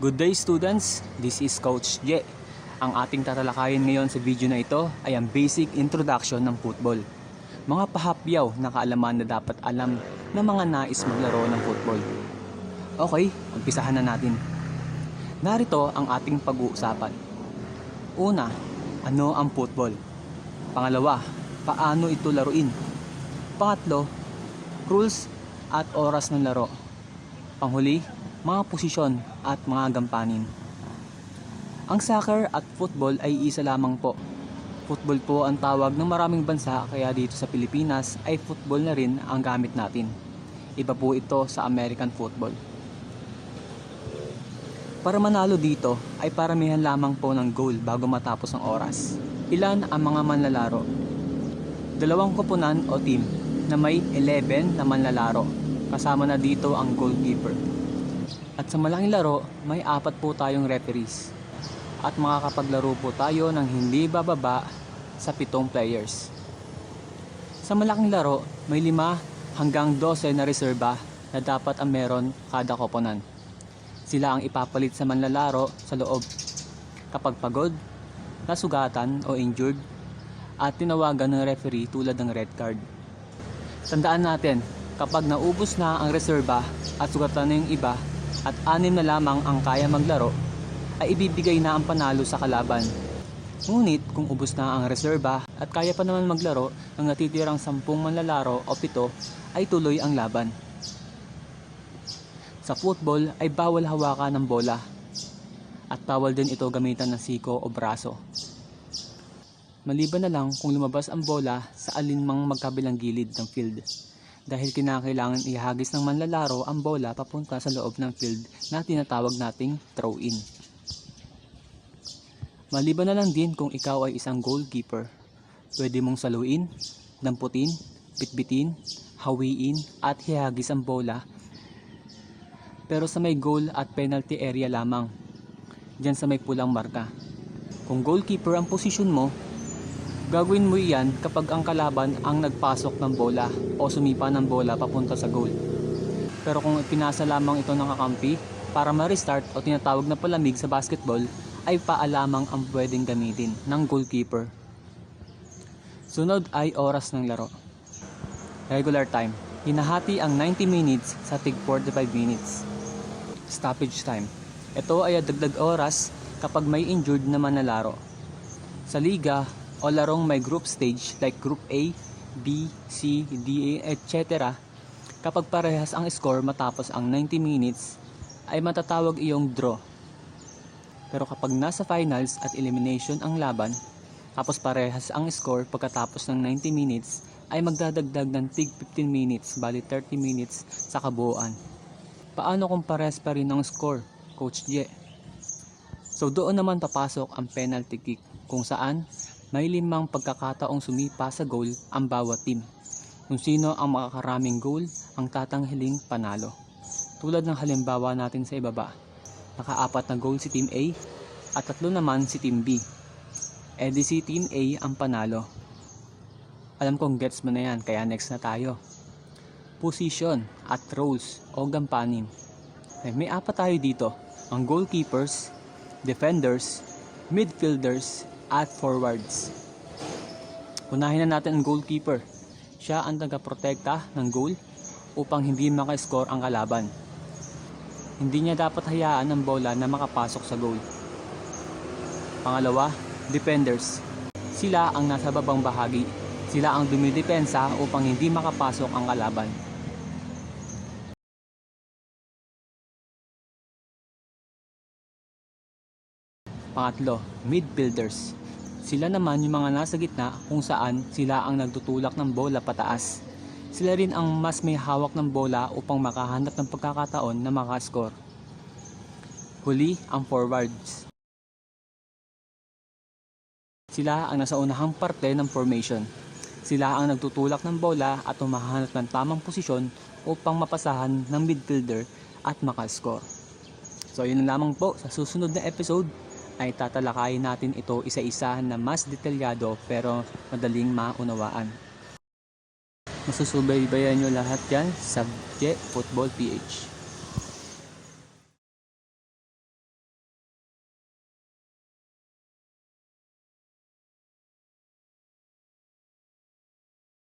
Good day students, this is Coach Je. Ang ating tatalakayin ngayon sa video na ito ay ang basic introduction ng football. Mga pahapyaw na kaalaman na dapat alam ng mga nais maglaro ng football. Okay, umpisahan na natin. Narito ang ating pag-uusapan. Una, ano ang football? Pangalawa, paano ito laruin? Pangatlo, rules at oras ng laro. Panghuli, mga posisyon at mga gampanin. Ang soccer at football ay isa lamang po. Football po ang tawag ng maraming bansa kaya dito sa Pilipinas ay football na rin ang gamit natin. Iba po ito sa American football. Para manalo dito ay paramihan lamang po ng goal bago matapos ang oras. Ilan ang mga manlalaro? Dalawang koponan o team na may 11 na manlalaro. Kasama na dito ang goalkeeper. At sa malaking laro, may apat po tayong referees. At makakapaglaro po tayo ng hindi bababa sa pitong players. Sa malaking laro, may lima hanggang 12 na reserba na dapat ang meron kada koponan. Sila ang ipapalit sa manlalaro sa loob. Kapag pagod, nasugatan o injured, at tinawagan ng referee tulad ng red card. Tandaan natin, kapag naubos na ang reserba at sugatan na yung iba at anim na lamang ang kaya maglaro, ay ibibigay na ang panalo sa kalaban. Ngunit kung ubos na ang reserba at kaya pa naman maglaro ng natitirang sampung manlalaro o pito, ay tuloy ang laban. Sa football ay bawal hawakan ng bola at bawal din ito gamitan ng siko o braso. Maliban na lang kung lumabas ang bola sa alinmang magkabilang gilid ng field dahil kinakailangan ihagis ng manlalaro ang bola papunta sa loob ng field na tinatawag nating throw-in. Maliban na lang din kung ikaw ay isang goalkeeper. Pwede mong saluin, damputin, bitbitin, hawiin at hihagis ang bola pero sa may goal at penalty area lamang. Diyan sa may pulang marka. Kung goalkeeper ang posisyon mo, gagawin mo iyan kapag ang kalaban ang nagpasok ng bola o sumipa ng bola papunta sa goal. Pero kung pinasa lamang ito ng kakampi para ma-restart o tinatawag na palamig sa basketball, ay paalamang ang pwedeng gamitin ng goalkeeper. Sunod ay oras ng laro. Regular time. Hinahati ang 90 minutes sa tig 45 minutes. Stoppage time. Ito ay dagdag oras kapag may injured na manlalaro. Sa liga o larong may group stage like Group A, B, C, D, etc. Kapag parehas ang score matapos ang 90 minutes, ay matatawag iyong draw. Pero kapag nasa finals at elimination ang laban, tapos parehas ang score pagkatapos ng 90 minutes, ay magdadagdag ng tig 15 minutes, bali 30 minutes sa kabuuan. Paano kung parehas pa rin ang score, Coach J? So doon naman papasok ang penalty kick kung saan may limang pagkakataong sumipa sa goal ang bawat team. Kung sino ang makakaraming goal ang tatanghiling panalo. Tulad ng halimbawa natin sa ibaba, nakaapat na goal si Team A at tatlo naman si Team B. E di si Team A ang panalo. Alam kong gets mo na yan kaya next na tayo position at roles o gampanin. Eh, may apat tayo dito, ang goalkeepers, defenders, midfielders, at forwards. Unahin na natin ang goalkeeper. Siya ang taga-protekta ng goal upang hindi makascore ang kalaban. Hindi niya dapat hayaan ang bola na makapasok sa goal. Pangalawa, defenders. Sila ang nasa babang bahagi. Sila ang dumidepensa upang hindi makapasok ang kalaban. Pangatlo, midfielders. Sila naman yung mga nasa gitna kung saan sila ang nagtutulak ng bola pataas. Sila rin ang mas may hawak ng bola upang makahanap ng pagkakataon na makascore. Huli, ang forwards. Sila ang nasa unahang parte ng formation. Sila ang nagtutulak ng bola at humahanap ng tamang posisyon upang mapasahan ng midfielder at makascore. So yun lamang po sa susunod na episode ay tatalakayin natin ito isa-isa na mas detalyado pero madaling maunawaan. Masusubaybayan nyo lahat yan sa Jet Football PH.